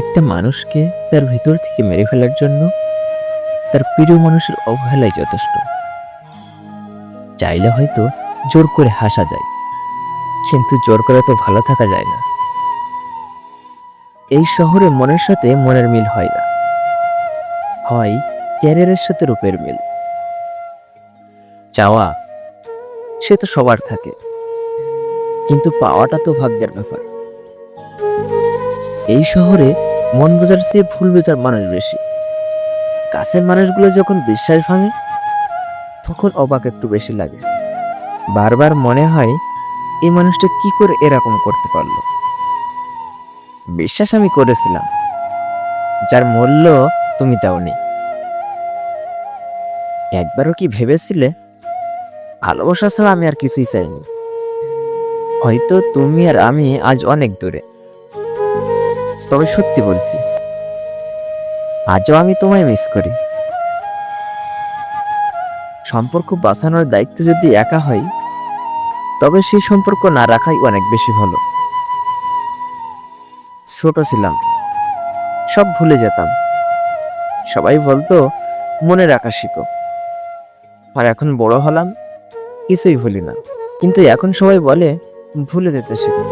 একটা মানুষকে তার ভিতর থেকে মেরে ফেলার জন্য তার প্রিয় মানুষের অবহেলাই যথেষ্ট। চাইলে হয়তো জোর করে হাসা যায়, কিন্তু জোর করে তো ভালো থাকা যায় না। এই শহরে মনের সাথে মনের মিল হয় না। হয় ক্যারিয়ারের সাথে রূপের মিল। চাওয়া, সে তো সবার থাকে, কিন্তু পাওয়াটা তো ভাগ্যের ব্যাপার। এই শহরে মন বোঝার চেয়ে ভুল বোঝার মানুষ বেশি। কাছের মানুষগুলো যখন বিশ্বাস ভাঙে, তখন অবাক একটু বেশি লাগে। বারবার মনে হয়, এই মানুষটা কি করে এরকম করতে পারল? বিশ্বাস আমি করেছিলাম। যার মূল্য তুমি দাওনি। একবারও কি ভেবেছিলে? ভালোবাসা ছাড়া আমি আর কিছুই চাইনি। হয়তো তুমি আর আমি আজ অনেক দূরে। তবে সত্যি বলছি, আজও আমি তোমায় মিস করি। সম্পর্ক বাঁচানোর দায়িত্ব যদি একা হয়, তবে সেই সম্পর্ক না রাখাই অনেক বেশি ভালো। ছোট ছিলাম, সব ভুলে যেতাম। সবাই বলতো মনে রাখা শিখো আর এখন বড় হলাম, কিছুই ভুলি না। কিন্তু এখন সবাই বলে, ভুলে যেতে শিখো